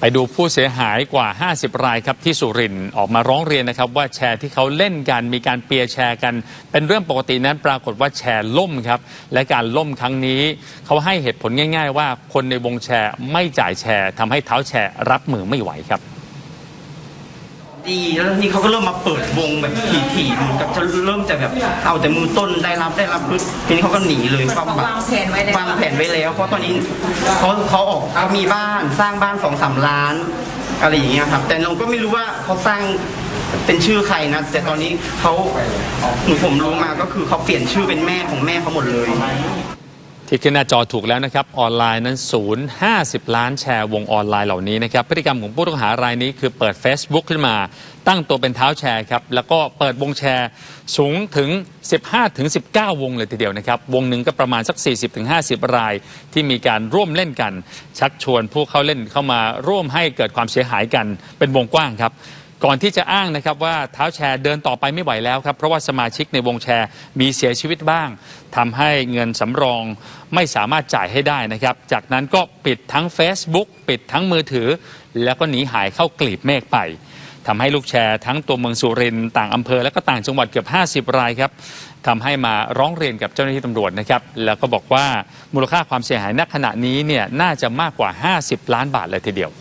ไปดูผู้เสียหายกว่า 50 รายครับที่สุรินทร์ออกมาร้องเรียนนะครับว่าแชร์ที่เขาเล่นกันมีการเปียร์แชร์กัน เป็นเรื่องปกตินั้นปรากฏว่าแชร์ล่มครับและการล่มครั้งนี้ เขาให้เหตุผลง่าย ๆ ว่าคนในวงแชร์ไม่จ่ายแชร์ทำให้เท้าแชร์รับมือไม่ไหวครับ ดีแล้วทีนี้เขาก็เริ่มมาเปิดวงแบบถี่ๆเหมือนกับจะเริ่มจะแบบเอาแต่มือต้นได้รับได้รับปึ๊บทีนี้เขาก็หนีเลยเขาแบบวางแผนไว้แล้ว วางแผนไว้แล้ว เพราะตอนนี้เขาเขาออกเขามีบ้านสร้างบ้านสองสามล้านอะไรอย่างเงี้ยครับ แต่เราก็ไม่รู้ว่าเขาสร้างเป็นชื่อใครนะ แต่ตอนนี้เขาหนูผมรู้มาก็คือเขาเปลี่ยนชื่อเป็นแม่ของแม่เขาหมดเลย ที่ขึ้นหน้าจอถูกแล้วนะครับ ออนไลน์นั้นศูนย์50ล้านแชร์วงออนไลน์เหล่านี้นะครับ พฤติกรรมของผู้ต้องหารายนี้คือเปิด Facebook ขึ้นมา ตั้งตัวเป็นเท้าแชร์ครับ แล้วก็เปิดวงแชร์สูงถึง 15ถึง19 วงเลยทีเดียวนะครับ วงหนึ่งก็ประมาณสัก 40ถึง50 ราย ที่มีการร่วมเล่นกัน ชักชวนผู้เข้าเล่นเข้ามาร่วมให้เกิดความเสียหายกันเป็นวงกว้างครับ ก่อนที่จะอ้างนะครับว่าเท้าแชร์เดินต่อไปไม่ไหวแล้วครับ เพราะว่าสมาชิกในวงแชร์มีเสียชีวิตบ้างทำให้เงินสำรองไม่สามารถจ่ายให้ได้นะครับ จากนั้นก็ปิดทั้ง Facebook ปิดทั้งมือถือ แล้วก็หนีหายเข้ากลีบเมฆไปทำให้ลูกแชร์ทั้งตัวเมืองสุรินต่างอำเภอ และก็ต่างจังหวัดเกือบ 50 รายครับทำให้มาร้องเรียนกับเจ้าหน้าที่ตำรวจนะครับ แล้วก็บอกว่ามูลค่าความเสียหายณขณะนี้เนี่ยน่าจะมากกว่า 50 ล้านบาทเลยทีเดียว